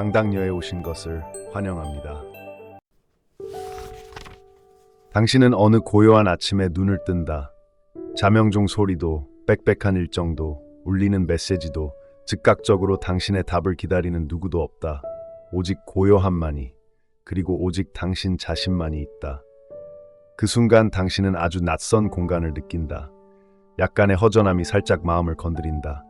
강당녀에 오신 것을 환영합니다. 당신은 어느 고요한 아침에 눈을 뜬다. 자명종 소리도 빽빽한 일정도 울리는 메시지도 즉각적으로 당신의 답을 기다리는 누구도 없다. 오직 고요함만이 그리고 오직 당신 자신만이 있다. 그 순간 당신은 아주 낯선 공간을 느낀다. 약간의 허전함이 살짝 마음을 건드린다.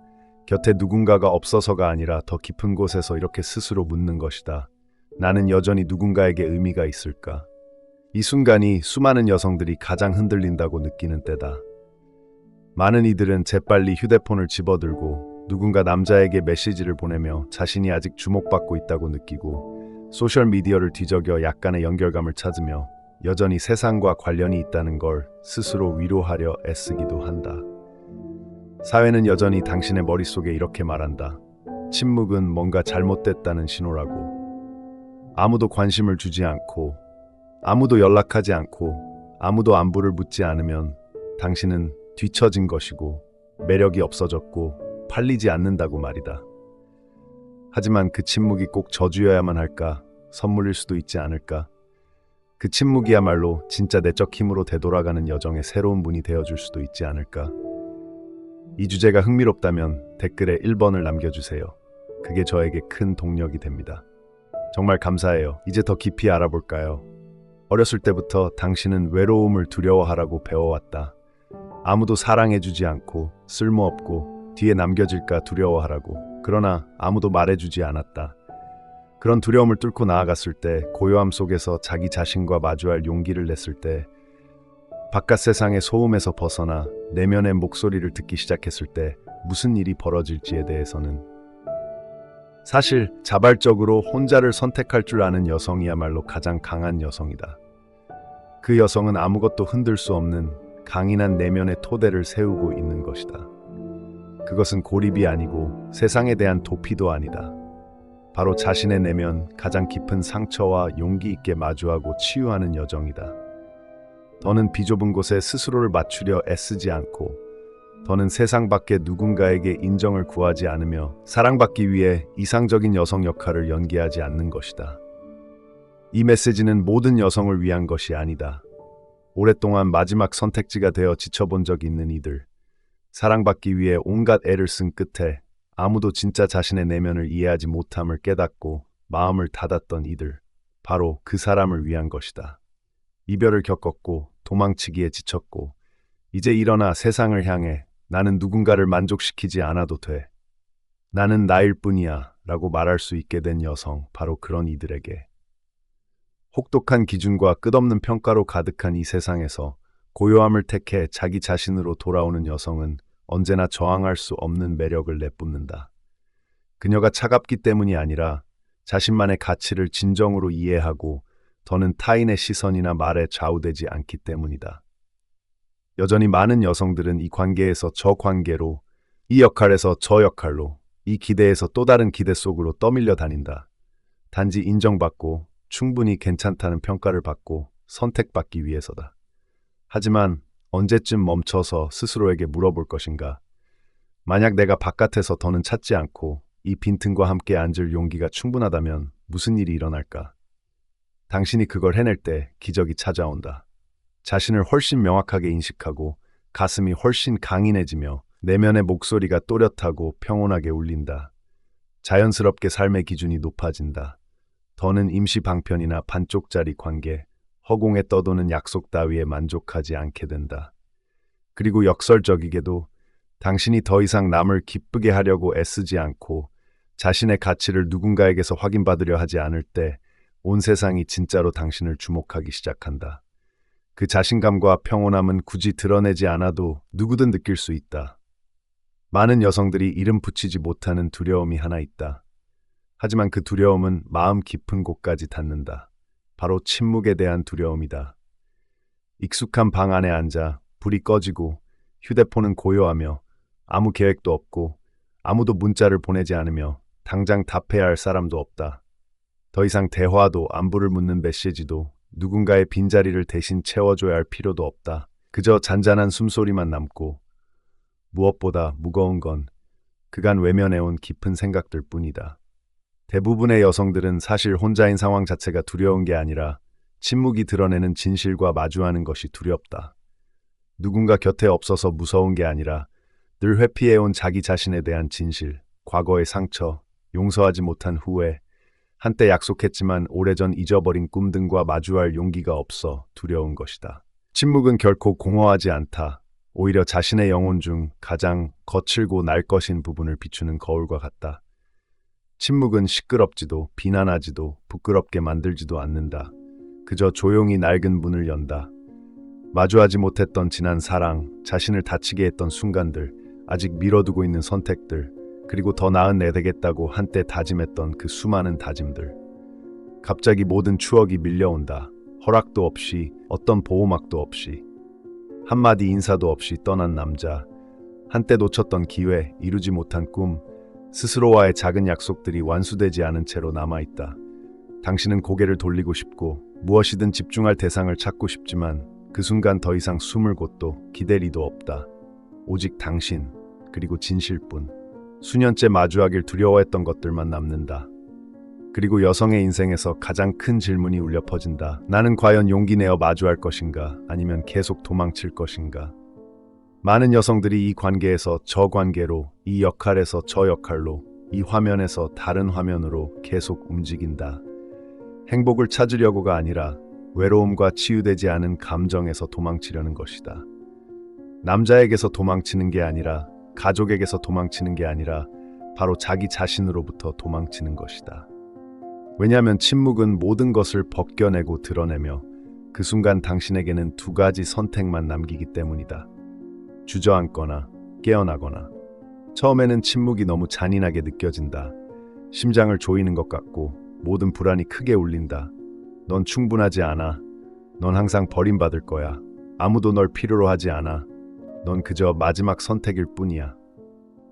곁에 누군가가 없어서가 아니라 더 깊은 곳에서 이렇게 스스로 묻는 것이다. 나는 여전히 누군가에게 의미가 있을까? 이 순간이 수많은 여성들이 가장 흔들린다고 느끼는 때다. 많은 이들은 재빨리 휴대폰을 집어들고 누군가 남자에게 메시지를 보내며 자신이 아직 주목받고 있다고 느끼고 소셜미디어를 뒤적여 약간의 연결감을 찾으며 여전히 세상과 관련이 있다는 걸 스스로 위로하려 애쓰기도 한다. 사회는 여전히 당신의 머릿속에 이렇게 말한다. 침묵은 뭔가 잘못됐다는 신호라고. 아무도 관심을 주지 않고, 아무도 연락하지 않고, 아무도 안부를 묻지 않으면 당신은 뒤처진 것이고, 매력이 없어졌고, 팔리지 않는다고 말이다. 하지만 그 침묵이 꼭 저주여야만 할까? 선물일 수도 있지 않을까? 그 침묵이야말로 진짜 내적 힘으로 되돌아가는 여정의 새로운 문이 되어줄 수도 있지 않을까? 이 주제가 흥미롭다면 댓글에 1번을 남겨주세요. 그게 저에게 큰 동력이 됩니다. 정말 감사해요. 이제 더 깊이 알아볼까요? 어렸을 때부터 당신은 외로움을 두려워하라고 배워왔다. 아무도 사랑해주지 않고 쓸모없고 뒤에 남겨질까 두려워하라고. 그러나 아무도 말해주지 않았다. 그런 두려움을 뚫고 나아갔을 때 고요함 속에서 자기 자신과 마주할 용기를 냈을 때 바깥 세상의 소음에서 벗어나 내면의 목소리를 듣기 시작했을 때 무슨 일이 벌어질지에 대해서는 사실 자발적으로 혼자를 선택할 줄 아는 여성이야말로 가장 강한 여성이다. 그 여성은 아무것도 흔들 수 없는 강인한 내면의 토대를 세우고 있는 것이다. 그것은 고립이 아니고 세상에 대한 도피도 아니다. 바로 자신의 내면 가장 깊은 상처와 용기 있게 마주하고 치유하는 여정이다. 더는 비좁은 곳에 스스로를 맞추려 애쓰지 않고 더는 세상 밖에 누군가에게 인정을 구하지 않으며 사랑받기 위해 이상적인 여성 역할을 연기하지 않는 것이다. 이 메시지는 모든 여성을 위한 것이 아니다. 오랫동안 마지막 선택지가 되어 지쳐본 적 있는 이들, 사랑받기 위해 온갖 애를 쓴 끝에 아무도 진짜 자신의 내면을 이해하지 못함을 깨닫고 마음을 닫았던 이들, 바로 그 사람을 위한 것이다. 이별을 겪었고 도망치기에 지쳤고 이제 일어나 세상을 향해 나는 누군가를 만족시키지 않아도 돼. 나는 나일 뿐이야 라고 말할 수 있게 된 여성, 바로 그런 이들에게. 혹독한 기준과 끝없는 평가로 가득한 이 세상에서 고요함을 택해 자기 자신으로 돌아오는 여성은 언제나 저항할 수 없는 매력을 내뿜는다. 그녀가 차갑기 때문이 아니라 자신만의 가치를 진정으로 이해하고 더는 타인의 시선이나 말에 좌우되지 않기 때문이다. 여전히 많은 여성들은 이 관계에서 저 관계로, 이 역할에서 저 역할로, 이 기대에서 또 다른 기대 속으로 떠밀려 다닌다. 단지 인정받고 충분히 괜찮다는 평가를 받고 선택받기 위해서다. 하지만 언제쯤 멈춰서 스스로에게 물어볼 것인가? 만약 내가 바깥에서 더는 찾지 않고 이 빈틈과 함께 앉을 용기가 충분하다면 무슨 일이 일어날까? 당신이 그걸 해낼 때 기적이 찾아온다. 자신을 훨씬 명확하게 인식하고 가슴이 훨씬 강인해지며 내면의 목소리가 또렷하고 평온하게 울린다. 자연스럽게 삶의 기준이 높아진다. 더는 임시 방편이나 반쪽짜리 관계, 허공에 떠도는 약속 따위에 만족하지 않게 된다. 그리고 역설적이게도 당신이 더 이상 남을 기쁘게 하려고 애쓰지 않고 자신의 가치를 누군가에게서 확인받으려 하지 않을 때 온 세상이 진짜로 당신을 주목하기 시작한다. 그 자신감과 평온함은 굳이 드러내지 않아도 누구든 느낄 수 있다. 많은 여성들이 이름 붙이지 못하는 두려움이 하나 있다. 하지만 그 두려움은 마음 깊은 곳까지 닿는다. 바로 침묵에 대한 두려움이다. 익숙한 방 안에 앉아 불이 꺼지고 휴대폰은 고요하며 아무 계획도 없고 아무도 문자를 보내지 않으며 당장 답해야 할 사람도 없다. 더 이상 대화도 안부를 묻는 메시지도 누군가의 빈자리를 대신 채워줘야 할 필요도 없다. 그저 잔잔한 숨소리만 남고 무엇보다 무거운 건 그간 외면해온 깊은 생각들 뿐이다. 대부분의 여성들은 사실 혼자인 상황 자체가 두려운 게 아니라 침묵이 드러내는 진실과 마주하는 것이 두렵다. 누군가 곁에 없어서 무서운 게 아니라 늘 회피해온 자기 자신에 대한 진실, 과거의 상처, 용서하지 못한 후회, 한때 약속했지만 오래전 잊어버린 꿈 등과 마주할 용기가 없어 두려운 것이다. 침묵은 결코 공허하지 않다. 오히려 자신의 영혼 중 가장 거칠고 날 것인 부분을 비추는 거울과 같다. 침묵은 시끄럽지도 비난하지도 부끄럽게 만들지도 않는다. 그저 조용히 낡은 문을 연다. 마주하지 못했던 지난 사랑, 자신을 다치게 했던 순간들, 아직 미뤄두고 있는 선택들, 그리고 더 나은 내 되겠다고 한때 다짐했던 그 수많은 다짐들. 갑자기 모든 추억이 밀려온다. 허락도 없이, 어떤 보호막도 없이. 한마디 인사도 없이 떠난 남자. 한때 놓쳤던 기회, 이루지 못한 꿈, 스스로와의 작은 약속들이 완수되지 않은 채로 남아있다. 당신은 고개를 돌리고 싶고 무엇이든 집중할 대상을 찾고 싶지만 그 순간 더 이상 숨을 곳도 기대리도 없다. 오직 당신, 그리고 진실뿐. 수년째 마주하길 두려워했던 것들만 남는다. 그리고 여성의 인생에서 가장 큰 질문이 울려 퍼진다. 나는 과연 용기 내어 마주할 것인가? 아니면 계속 도망칠 것인가? 많은 여성들이 이 관계에서 저 관계로, 이 역할에서 저 역할로, 이 화면에서 다른 화면으로 계속 움직인다. 행복을 찾으려고가 아니라 외로움과 치유되지 않은 감정에서 도망치려는 것이다. 남자에게서 도망치는 게 아니라 가족에게서 도망치는 게 아니라 바로 자기 자신으로부터 도망치는 것이다. 왜냐하면 침묵은 모든 것을 벗겨내고 드러내며 그 순간 당신에게는 두 가지 선택만 남기기 때문이다. 주저앉거나 깨어나거나. 처음에는 침묵이 너무 잔인하게 느껴진다. 심장을 조이는 것 같고 모든 불안이 크게 울린다. 넌 충분하지 않아. 넌 항상 버림받을 거야. 아무도 널 필요로 하지 않아. 넌 그저 마지막 선택일 뿐이야.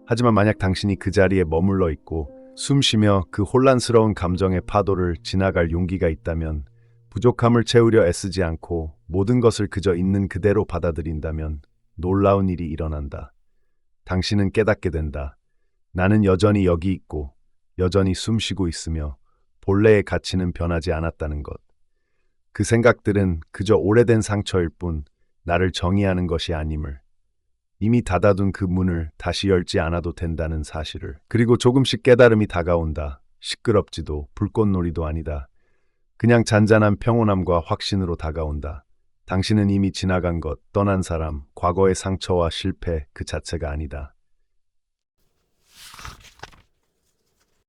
하지만 만약 당신이 그 자리에 머물러 있고 숨 쉬며 그 혼란스러운 감정의 파도를 지나갈 용기가 있다면 부족함을 채우려 애쓰지 않고 모든 것을 그저 있는 그대로 받아들인다면 놀라운 일이 일어난다. 당신은 깨닫게 된다. 나는 여전히 여기 있고 여전히 숨 쉬고 있으며 본래의 가치는 변하지 않았다는 것. 그 생각들은 그저 오래된 상처일 뿐 나를 정의하는 것이 아님을. 이미 닫아둔 그 문을 다시 열지 않아도 된다는 사실을. 그리고 조금씩 깨달음이 다가온다. 시끄럽지도 불꽃놀이도 아니다. 그냥 잔잔한 평온함과 확신으로 다가온다. 당신은 이미 지나간 것, 떠난 사람, 과거의 상처와 실패 그 자체가 아니다.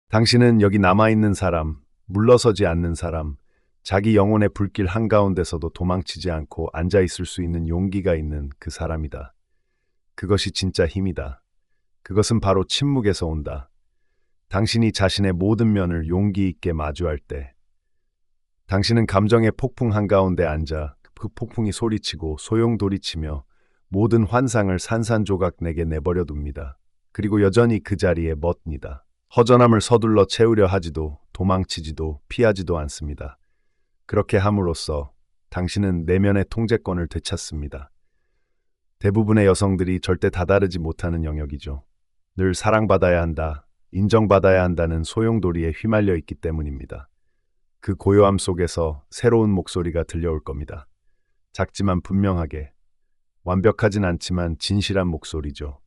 당신은 여기 남아있는 사람, 물러서지 않는 사람, 자기 영혼의 불길 한가운데서도 도망치지 않고 앉아있을 수 있는 용기가 있는 그 사람이다. 그것이 진짜 힘이다. 그것은 바로 침묵에서 온다. 당신이 자신의 모든 면을 용기 있게 마주할 때, 당신은 감정의 폭풍 한가운데 앉아 그 폭풍이 소리치고 소용돌이치며 모든 환상을 산산조각 내게 내버려 둡니다. 그리고 여전히 그 자리에 멋니다. 허전함을 서둘러 채우려 하지도 도망치지도 피하지도 않습니다. 그렇게 함으로써 당신은 내면의 통제권을 되찾습니다. 대부분의 여성들이 절대 다다르지 못하는 영역이죠. 늘 사랑받아야 한다, 인정받아야 한다는 소용돌이에 휘말려 있기 때문입니다. 그 고요함 속에서 새로운 목소리가 들려올 겁니다. 작지만 분명하게, 완벽하진 않지만 진실한 목소리죠.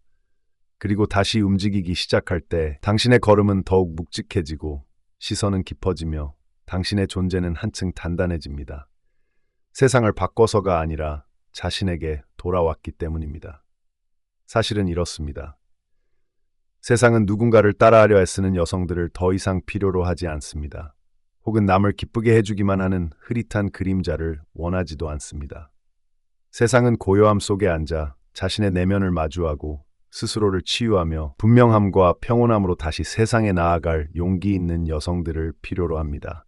그리고 다시 움직이기 시작할 때 당신의 걸음은 더욱 묵직해지고 시선은 깊어지며 당신의 존재는 한층 단단해집니다. 세상을 바꿔서가 아니라 자신에게 돌아왔기 때문입니다. 사실은 이렇습니다. 세상은 누군가를 따라하려 애쓰는 여성들을 더 이상 필요로 하지 않습니다. 혹은 남을 기쁘게 해주기만 하는 흐릿한 그림자를 원하지도 않습니다. 세상은 고요함 속에 앉아 자신의 내면을 마주하고 스스로를 치유하며 분명함과 평온함으로 다시 세상에 나아갈 용기 있는 여성들을 필요로 합니다.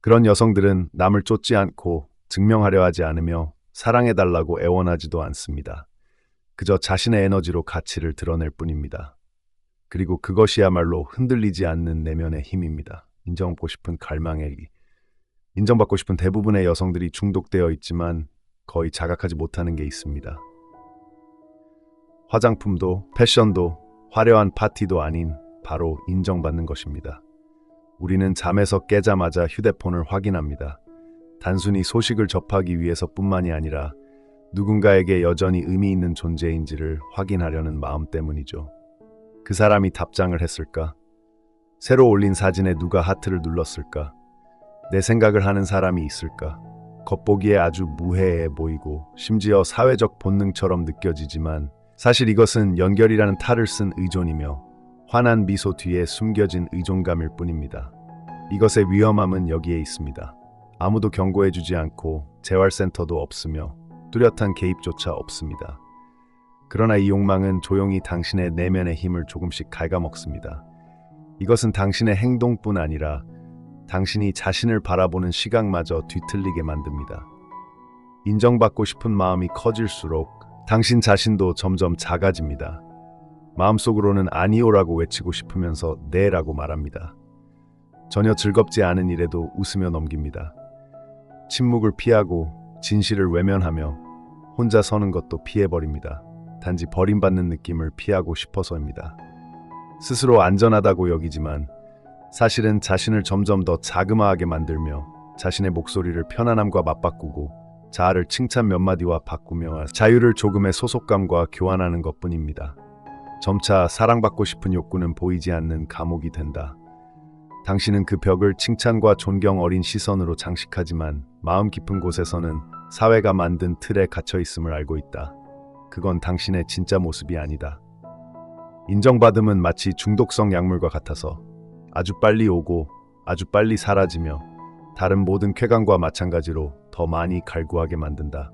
그런 여성들은 남을 쫓지 않고 증명하려 하지 않으며 사랑해달라고 애원하지도 않습니다. 그저 자신의 에너지로 가치를 드러낼 뿐입니다. 그리고 그것이야말로 흔들리지 않는 내면의 힘입니다. 인정받고 싶은 갈망의 인정받고 싶은 대부분의 여성들이 중독되어 있지만 거의 자각하지 못하는 게 있습니다. 화장품도 패션도 화려한 파티도 아닌 바로 인정받는 것입니다. 우리는 잠에서 깨자마자 휴대폰을 확인합니다. 단순히 소식을 접하기 위해서뿐만이 아니라 누군가에게 여전히 의미 있는 존재인지를 확인하려는 마음 때문이죠. 그 사람이 답장을 했을까? 새로 올린 사진에 누가 하트를 눌렀을까? 내 생각을 하는 사람이 있을까? 겉보기에 아주 무해해 보이고 심지어 사회적 본능처럼 느껴지지만 사실 이것은 연결이라는 탈을 쓴 의존이며 환한 미소 뒤에 숨겨진 의존감일 뿐입니다. 이것의 위험함은 여기에 있습니다. 아무도 경고해주지 않고 재활센터도 없으며 뚜렷한 개입조차 없습니다. 그러나 이 욕망은 조용히 당신의 내면의 힘을 조금씩 갉아먹습니다. 이것은 당신의 행동뿐 아니라 당신이 자신을 바라보는 시각마저 뒤틀리게 만듭니다. 인정받고 싶은 마음이 커질수록 당신 자신도 점점 작아집니다. 마음속으로는 아니오라고 외치고 싶으면서 네라고 말합니다. 전혀 즐겁지 않은 일에도 웃으며 넘깁니다. 침묵을 피하고 진실을 외면하며 혼자 서는 것도 피해버립니다. 단지 버림받는 느낌을 피하고 싶어서입니다. 스스로 안전하다고 여기지만 사실은 자신을 점점 더 자그마하게 만들며 자신의 목소리를 편안함과 맞바꾸고 자아를 칭찬 몇 마디와 바꾸며 자유를 조금의 소속감과 교환하는 것 뿐입니다. 점차 사랑받고 싶은 욕구는 보이지 않는 감옥이 된다. 당신은 그 벽을 칭찬과 존경 어린 시선으로 장식하지만 마음 깊은 곳에서는 사회가 만든 틀에 갇혀 있음을 알고 있다. 그건 당신의 진짜 모습이 아니다. 인정받음은 마치 중독성 약물과 같아서 아주 빨리 오고 아주 빨리 사라지며 다른 모든 쾌감과 마찬가지로 더 많이 갈구하게 만든다.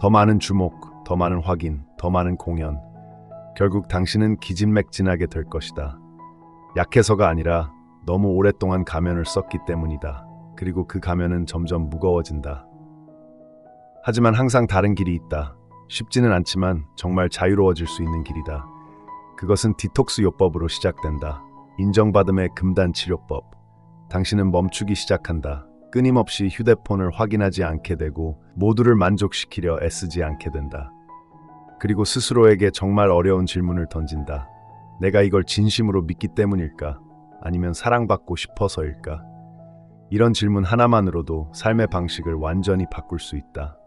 더 많은 주목, 더 많은 확인, 더 많은 공연. 결국 당신은 기진맥진하게 될 것이다. 약해서가 아니라 너무 오랫동안 가면을 썼기 때문이다. 그리고 그 가면은 점점 무거워진다. 하지만 항상 다른 길이 있다. 쉽지는 않지만 정말 자유로워질 수 있는 길이다. 그것은 디톡스 요법으로 시작된다. 인정받음의 금단 치료법. 당신은 멈추기 시작한다. 끊임없이 휴대폰을 확인하지 않게 되고 모두를 만족시키려 애쓰지 않게 된다. 그리고 스스로에게 정말 어려운 질문을 던진다. 내가 이걸 진심으로 믿기 때문일까? 아니면 사랑받고 싶어서일까? 이런 질문 하나만으로도 삶의 방식을 완전히 바꿀 수 있다.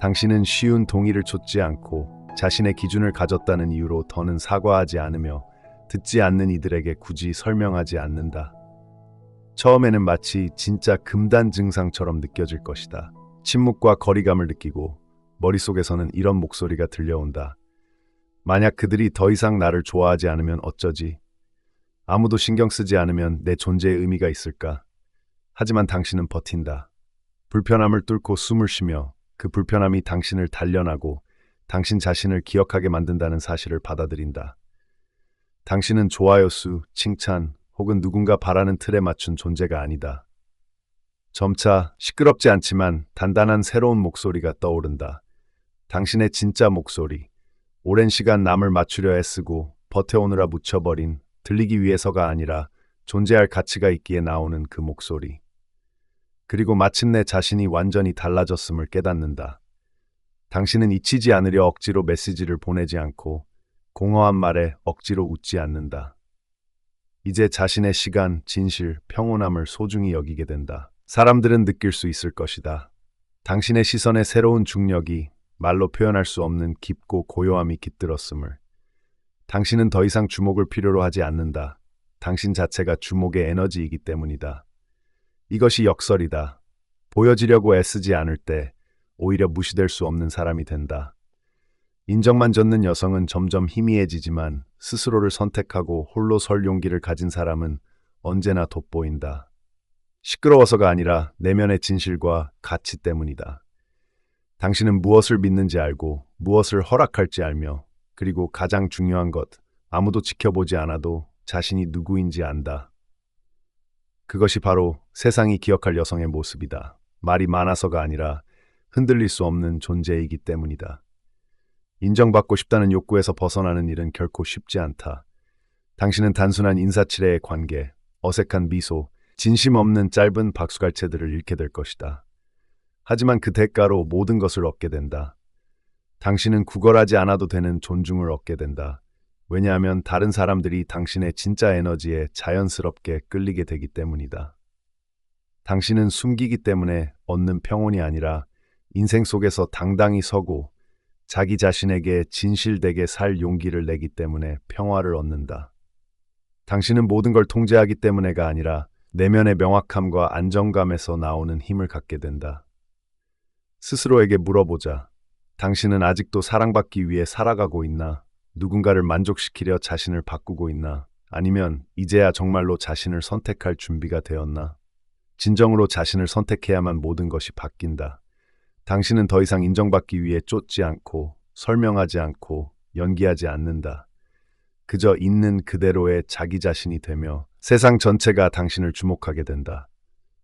당신은 쉬운 동의를 좇지 않고 자신의 기준을 가졌다는 이유로 더는 사과하지 않으며 듣지 않는 이들에게 굳이 설명하지 않는다. 처음에는 마치 진짜 금단 증상처럼 느껴질 것이다. 침묵과 거리감을 느끼고 머릿속에서는 이런 목소리가 들려온다. 만약 그들이 더 이상 나를 좋아하지 않으면 어쩌지? 아무도 신경 쓰지 않으면 내 존재의 의미가 있을까? 하지만 당신은 버틴다. 불편함을 뚫고 숨을 쉬며 그 불편함이 당신을 단련하고 당신 자신을 기억하게 만든다는 사실을 받아들인다. 당신은 좋아요 수, 칭찬 혹은 누군가 바라는 틀에 맞춘 존재가 아니다. 점차 시끄럽지 않지만 단단한 새로운 목소리가 떠오른다. 당신의 진짜 목소리. 오랜 시간 남을 맞추려 애쓰고 버텨오느라 묻혀버린 들리기 위해서가 아니라 존재할 가치가 있기에 나오는 그 목소리. 그리고 마침내 자신이 완전히 달라졌음을 깨닫는다. 당신은 잊히지 않으려 억지로 메시지를 보내지 않고 공허한 말에 억지로 웃지 않는다. 이제 자신의 시간, 진실, 평온함을 소중히 여기게 된다. 사람들은 느낄 수 있을 것이다. 당신의 시선의 새로운 중력이 말로 표현할 수 없는 깊고 고요함이 깃들었음을. 당신은 더 이상 주목을 필요로 하지 않는다. 당신 자체가 주목의 에너지이기 때문이다. 이것이 역설이다. 보여지려고 애쓰지 않을 때 오히려 무시될 수 없는 사람이 된다. 인정만 젖는 여성은 점점 희미해지지만 스스로를 선택하고 홀로 설 용기를 가진 사람은 언제나 돋보인다. 시끄러워서가 아니라 내면의 진실과 가치 때문이다. 당신은 무엇을 믿는지 알고 무엇을 허락할지 알며 그리고 가장 중요한 것, 아무도 지켜보지 않아도 자신이 누구인지 안다. 그것이 바로 세상이 기억할 여성의 모습이다. 말이 많아서가 아니라 흔들릴 수 없는 존재이기 때문이다. 인정받고 싶다는 욕구에서 벗어나는 일은 결코 쉽지 않다. 당신은 단순한 인사치레의 관계, 어색한 미소, 진심 없는 짧은 박수갈채들을 잃게 될 것이다. 하지만 그 대가로 모든 것을 얻게 된다. 당신은 구걸하지 않아도 되는 존중을 얻게 된다. 왜냐하면 다른 사람들이 당신의 진짜 에너지에 자연스럽게 끌리게 되기 때문이다. 당신은 숨기기 때문에 얻는 평온이 아니라 인생 속에서 당당히 서고 자기 자신에게 진실되게 살 용기를 내기 때문에 평화를 얻는다. 당신은 모든 걸 통제하기 때문에가 아니라 내면의 명확함과 안정감에서 나오는 힘을 갖게 된다. 스스로에게 물어보자. 당신은 아직도 사랑받기 위해 살아가고 있나? 누군가를 만족시키려 자신을 바꾸고 있나? 아니면 이제야 정말로 자신을 선택할 준비가 되었나? 진정으로 자신을 선택해야만 모든 것이 바뀐다. 당신은 더 이상 인정받기 위해 쫓지 않고 설명하지 않고 연기하지 않는다. 그저 있는 그대로의 자기 자신이 되며 세상 전체가 당신을 주목하게 된다.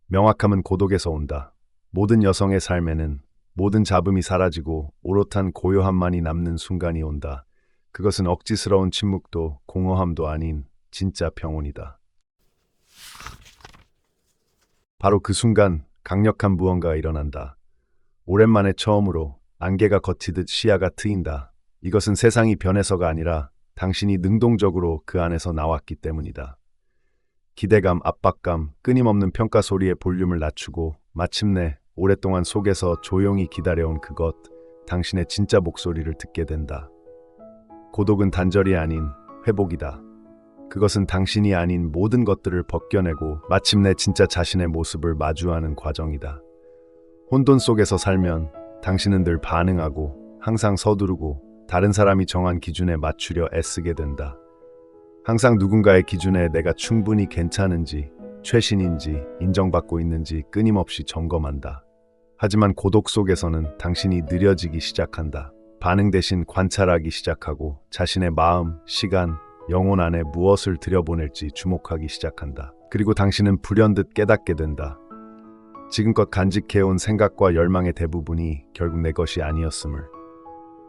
명확함은 고독에서 온다. 모든 여성의 삶에는 모든 잡음이 사라지고 오롯한 고요함만이 남는 순간이 온다. 그것은 억지스러운 침묵도 공허함도 아닌 진짜 평온이다. 바로 그 순간 강력한 무언가가 일어난다. 오랜만에 처음으로 안개가 걷히듯 시야가 트인다. 이것은 세상이 변해서가 아니라 당신이 능동적으로 그 안에서 나왔기 때문이다. 기대감, 압박감, 끊임없는 평가 소리의 볼륨을 낮추고 마침내 오랫동안 속에서 조용히 기다려온 그것, 당신의 진짜 목소리를 듣게 된다. 고독은 단절이 아닌 회복이다. 그것은 당신이 아닌 모든 것들을 벗겨내고 마침내 진짜 자신의 모습을 마주하는 과정이다. 혼돈 속에서 살면 당신은 늘 반응하고 항상 서두르고 다른 사람이 정한 기준에 맞추려 애쓰게 된다. 항상 누군가의 기준에 내가 충분히 괜찮은지, 최신인지, 인정받고 있는지 끊임없이 점검한다. 하지만 고독 속에서는 당신이 느려지기 시작한다. 반응 대신 관찰하기 시작하고 자신의 마음, 시간, 영혼 안에 무엇을 들여보낼지 주목하기 시작한다. 그리고 당신은 불현듯 깨닫게 된다. 지금껏 간직해온 생각과 열망의 대부분이 결국 내 것이 아니었음을.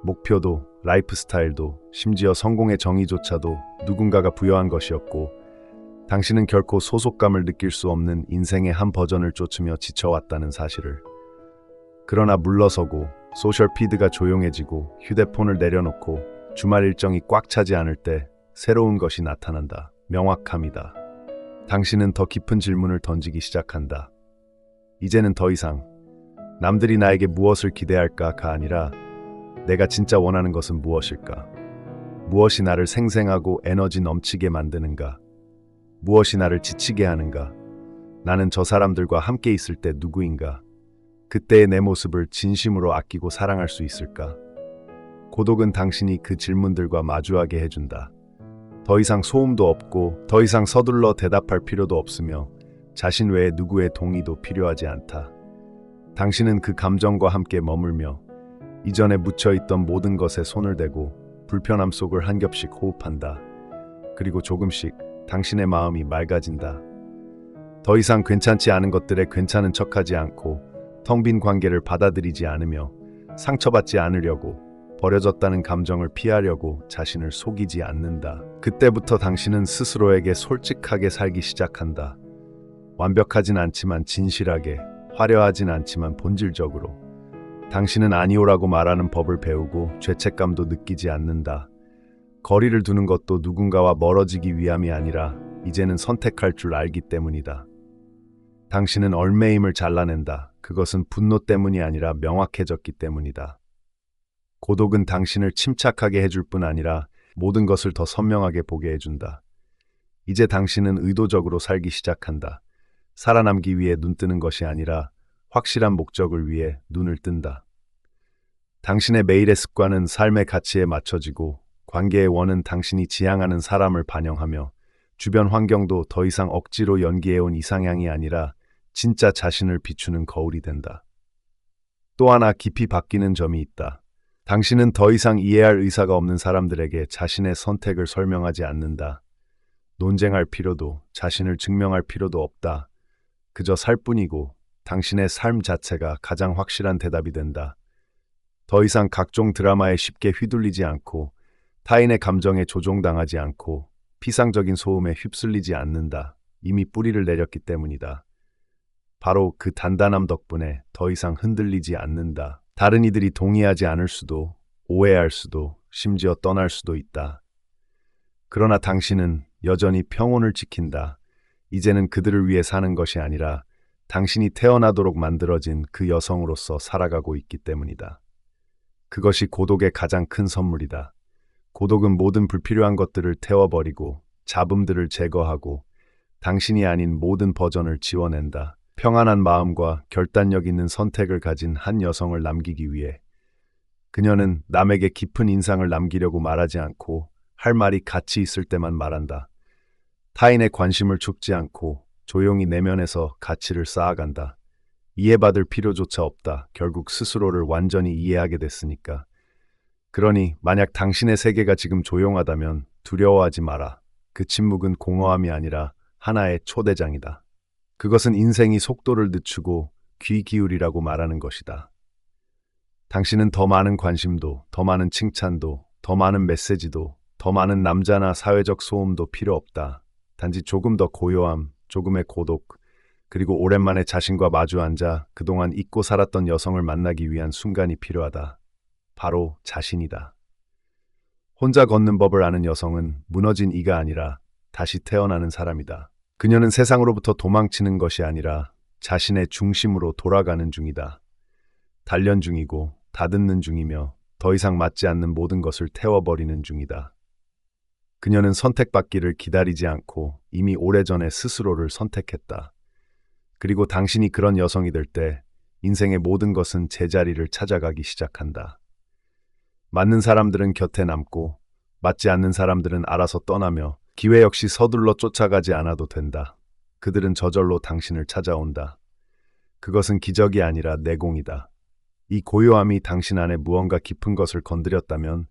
목표도, 라이프 스타일도, 심지어 성공의 정의조차도 누군가가 부여한 것이었고, 당신은 결코 소속감을 느낄 수 없는 인생의 한 버전을 쫓으며 지쳐왔다는 사실을. 그러나 물러서고, 소셜 피드가 조용해지고, 휴대폰을 내려놓고, 주말 일정이 꽉 차지 않을 때 새로운 것이 나타난다. 명확함이다. 당신은 더 깊은 질문을 던지기 시작한다. 이제는 더 이상 남들이 나에게 무엇을 기대할까가 아니라 내가 진짜 원하는 것은 무엇일까? 무엇이 나를 생생하고 에너지 넘치게 만드는가? 무엇이 나를 지치게 하는가? 나는 저 사람들과 함께 있을 때 누구인가? 그때의 내 모습을 진심으로 아끼고 사랑할 수 있을까? 고독은 당신이 그 질문들과 마주하게 해준다. 더 이상 소음도 없고 더 이상 서둘러 대답할 필요도 없으며 자신 외에 누구의 동의도 필요하지 않다. 당신은 그 감정과 함께 머물며 이전에 묻혀있던 모든 것에 손을 대고 불편함 속을 한 겹씩 호흡한다. 그리고 조금씩 당신의 마음이 맑아진다. 더 이상 괜찮지 않은 것들에 괜찮은 척하지 않고 텅 빈 관계를 받아들이지 않으며 상처받지 않으려고 버려졌다는 감정을 피하려고 자신을 속이지 않는다. 그때부터 당신은 스스로에게 솔직하게 살기 시작한다. 완벽하진 않지만 진실하게, 화려하진 않지만 본질적으로. 당신은 아니오라고 말하는 법을 배우고 죄책감도 느끼지 않는다. 거리를 두는 것도 누군가와 멀어지기 위함이 아니라 이제는 선택할 줄 알기 때문이다. 당신은 얼매임을 잘라낸다. 그것은 분노 때문이 아니라 명확해졌기 때문이다. 고독은 당신을 침착하게 해줄 뿐 아니라 모든 것을 더 선명하게 보게 해준다. 이제 당신은 의도적으로 살기 시작한다. 살아남기 위해 눈 뜨는 것이 아니라 확실한 목적을 위해 눈을 뜬다. 당신의 매일의 습관은 삶의 가치에 맞춰지고 관계의 원은 당신이 지향하는 사람을 반영하며 주변 환경도 더 이상 억지로 연기해온 이상향이 아니라 진짜 자신을 비추는 거울이 된다. 또 하나 깊이 바뀌는 점이 있다. 당신은 더 이상 이해할 의사가 없는 사람들에게 자신의 선택을 설명하지 않는다. 논쟁할 필요도 자신을 증명할 필요도 없다. 그저 살 뿐이고 당신의 삶 자체가 가장 확실한 대답이 된다. 더 이상 각종 드라마에 쉽게 휘둘리지 않고 타인의 감정에 조종당하지 않고 피상적인 소음에 휩쓸리지 않는다. 이미 뿌리를 내렸기 때문이다. 바로 그 단단함 덕분에 더 이상 흔들리지 않는다. 다른 이들이 동의하지 않을 수도, 오해할 수도, 심지어 떠날 수도 있다. 그러나 당신은 여전히 평온을 지킨다. 이제는 그들을 위해 사는 것이 아니라 당신이 태어나도록 만들어진 그 여성으로서 살아가고 있기 때문이다. 그것이 고독의 가장 큰 선물이다. 고독은 모든 불필요한 것들을 태워버리고 잡음들을 제거하고 당신이 아닌 모든 버전을 지워낸다. 평안한 마음과 결단력 있는 선택을 가진 한 여성을 남기기 위해 그녀는 남에게 깊은 인상을 남기려고 말하지 않고 할 말이 가치 있을 때만 말한다. 타인의 관심을 촉지 않고 조용히 내면에서 가치를 쌓아간다. 이해받을 필요조차 없다. 결국 스스로를 완전히 이해하게 됐으니까. 그러니 만약 당신의 세계가 지금 조용하다면 두려워하지 마라. 그 침묵은 공허함이 아니라 하나의 초대장이다. 그것은 인생이 속도를 늦추고 귀 기울이라고 말하는 것이다. 당신은 더 많은 관심도, 더 많은 칭찬도, 더 많은 메시지도, 더 많은 남자나 사회적 소음도 필요 없다. 단지 조금 더 고요함, 조금의 고독, 그리고 오랜만에 자신과 마주 앉아 그동안 잊고 살았던 여성을 만나기 위한 순간이 필요하다. 바로 자신이다. 혼자 걷는 법을 아는 여성은 무너진 이가 아니라 다시 태어나는 사람이다. 그녀는 세상으로부터 도망치는 것이 아니라 자신의 중심으로 돌아가는 중이다. 단련 중이고 다듬는 중이며 더 이상 맞지 않는 모든 것을 태워버리는 중이다. 그녀는 선택받기를 기다리지 않고 이미 오래전에 스스로를 선택했다. 그리고 당신이 그런 여성이 될 때 인생의 모든 것은 제자리를 찾아가기 시작한다. 맞는 사람들은 곁에 남고 맞지 않는 사람들은 알아서 떠나며 기회 역시 서둘러 쫓아가지 않아도 된다. 그들은 저절로 당신을 찾아온다. 그것은 기적이 아니라 내공이다. 이 고요함이 당신 안에 무언가 깊은 것을 건드렸다면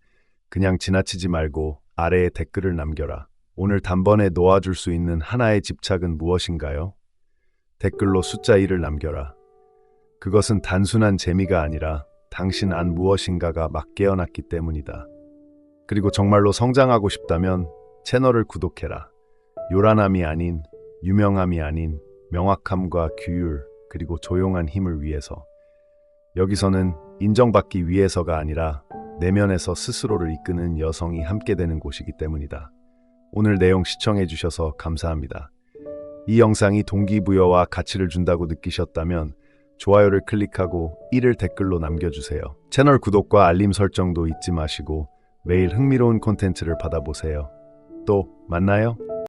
그냥 지나치지 말고 아래에 댓글을 남겨라. 오늘 단번에 놓아줄 수 있는 하나의 집착은 무엇인가요? 댓글로 숫자 1을 남겨라. 그것은 단순한 재미가 아니라 당신 안 무엇인가가 막 깨어났기 때문이다. 그리고 정말로 성장하고 싶다면 채널을 구독해라. 요란함이 아닌, 유명함이 아닌 명확함과 규율, 그리고 조용한 힘을 위해서. 여기서는 인정받기 위해서가 아니라 내면에서 스스로를 이끄는 여성이 함께 되는 곳이기 때문이다. 오늘 내용 시청해 주셔서 감사합니다. 이 영상이 동기부여와 가치를 준다고 느끼셨다면 좋아요를 클릭하고 1을 댓글로 남겨주세요. 채널 구독과 알림 설정도 잊지 마시고 매일 흥미로운 콘텐츠를 받아보세요. 또 만나요.